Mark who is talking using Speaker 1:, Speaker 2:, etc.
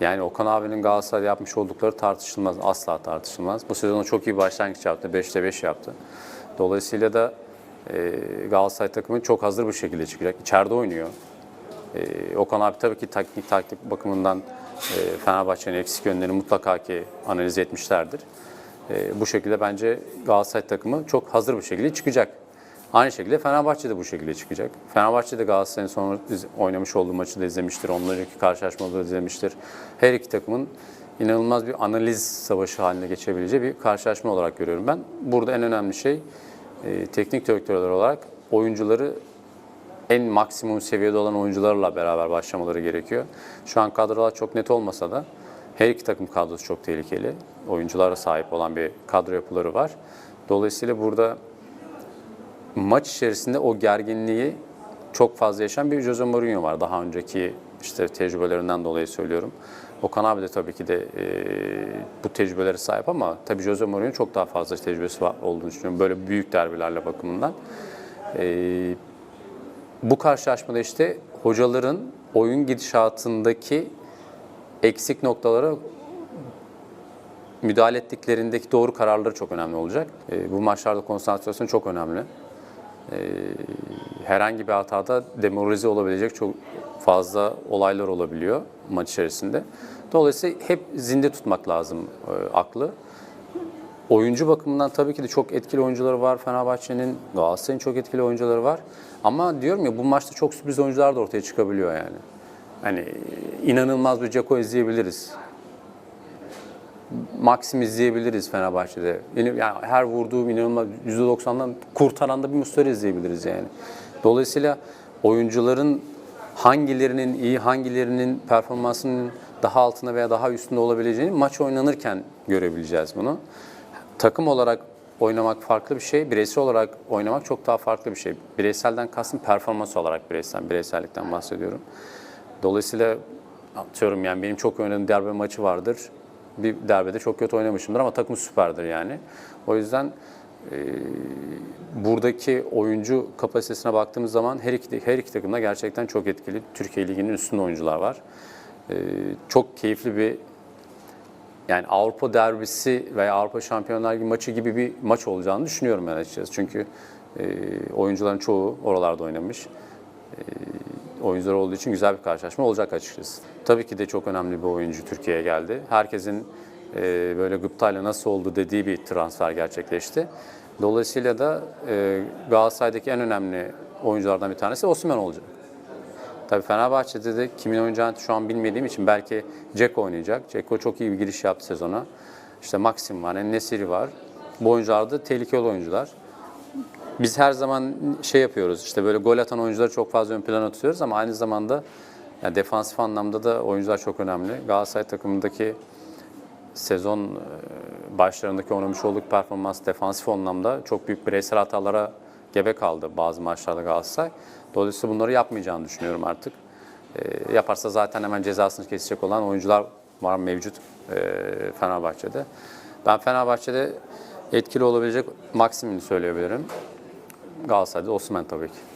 Speaker 1: Yani Okan abinin Galatasaray'da yapmış oldukları tartışılmaz, asla tartışılmaz. Bu sezonu çok iyi başlangıç yaptı, 5'te 5 yaptı. Dolayısıyla da e, Galatasaray takımı çok hazır bir şekilde çıkacak. İçeride oynuyor. E, Okan abi tabii ki taktik taktik bakımından e, Fenerbahçe'nin eksik yönlerini mutlaka ki analiz etmişlerdir. E, bu şekilde bence Galatasaray takımı çok hazır bir şekilde çıkacak. Aynı şekilde Fenerbahçe de bu şekilde çıkacak. Fenerbahçe de Galatasaray'ın son oynamış olduğu maçı da izlemiştir. Ondan önceki karşılaşmaları da izlemiştir. Her iki takımın inanılmaz bir analiz savaşı haline geçebileceği bir karşılaşma olarak görüyorum ben. Burada en önemli şey e, teknik direktörler olarak oyuncuları en maksimum seviyede olan oyuncularla beraber başlamaları gerekiyor. Şu an kadrolar çok net olmasa da her iki takım kadrosu çok tehlikeli. Oyunculara sahip olan bir kadro yapıları var. Dolayısıyla burada maç içerisinde o gerginliği çok fazla yaşayan bir Jose Mourinho var. Daha önceki işte tecrübelerinden dolayı söylüyorum. Okan abi de tabii ki de e, bu tecrübelere sahip ama tabii Jose Mourinho çok daha fazla tecrübesi var olduğunu düşünüyorum. Böyle büyük derbilerle bakımından. E, bu karşılaşmada işte hocaların oyun gidişatındaki eksik noktalara müdahale ettiklerindeki doğru kararları çok önemli olacak. E, bu maçlarda konsantrasyon çok önemli. E, herhangi bir hatada demoralize olabilecek çok fazla olaylar olabiliyor maç içerisinde. Dolayısıyla hep zinde tutmak lazım e, aklı. Oyuncu bakımından tabii ki de çok etkili oyuncuları var Fenerbahçe'nin, Galatasaray'ın çok etkili oyuncuları var. Ama diyorum ya bu maçta çok sürpriz oyuncular da ortaya çıkabiliyor yani. Hani inanılmaz bir Ceko izleyebiliriz. Maxim izleyebiliriz Fenerbahçe'de. Yani her vurduğu inanılmaz %90'dan kurtaran da bir Muslera izleyebiliriz yani. Dolayısıyla oyuncuların hangilerinin iyi, hangilerinin performansının daha altında veya daha üstünde olabileceğini maç oynanırken görebileceğiz bunu. Takım olarak oynamak farklı bir şey, bireysel olarak oynamak çok daha farklı bir şey. Bireyselden kastım performans olarak bireysel, bireysellikten bahsediyorum. Dolayısıyla atıyorum yani benim çok oynadığım derbi maçı vardır. Bir derbide çok kötü oynamışımdır ama takım süperdir yani. O yüzden e, buradaki oyuncu kapasitesine baktığımız zaman her iki, her iki takımda gerçekten çok etkili. Türkiye Ligi'nin üstünde oyuncular var. E, çok keyifli bir yani Avrupa derbisi veya Avrupa Şampiyonlar Ligi maçı gibi bir maç olacağını düşünüyorum ben açıkçası. Çünkü e, oyuncuların çoğu oralarda oynamış. Oyuncular olduğu için güzel bir karşılaşma olacak açıkçası. Tabii ki de çok önemli bir oyuncu Türkiye'ye geldi. Herkesin e, böyle gıptayla nasıl oldu dediği bir transfer gerçekleşti. Dolayısıyla da e, Galatasaray'daki en önemli oyunculardan bir tanesi Osimhen olacak. Tabii Fenerbahçe'de de kimin oynayacağını şu an bilmediğim için belki Ceko oynayacak. Ceko çok iyi bir giriş yaptı sezona. İşte Maxim var, Nesiri var. Bu oyuncular da tehlikeli oyuncular. Biz her zaman şey yapıyoruz işte böyle gol atan oyuncuları çok fazla ön plana tutuyoruz ama aynı zamanda yani defansif anlamda da oyuncular çok önemli. Galatasaray takımındaki sezon e, başlarındaki oynamış olduk performans defansif anlamda çok büyük bireysel hatalara gebe kaldı bazı maçlarda Galatasaray. Dolayısıyla bunları yapmayacağını düşünüyorum artık. E, yaparsa zaten hemen cezasını kesecek olan oyuncular var mevcut e, Fenerbahçe'de. Ben Fenerbahçe'de etkili olabilecek maksimini söyleyebilirim. Galatasaray'da Osimhen tabii ki.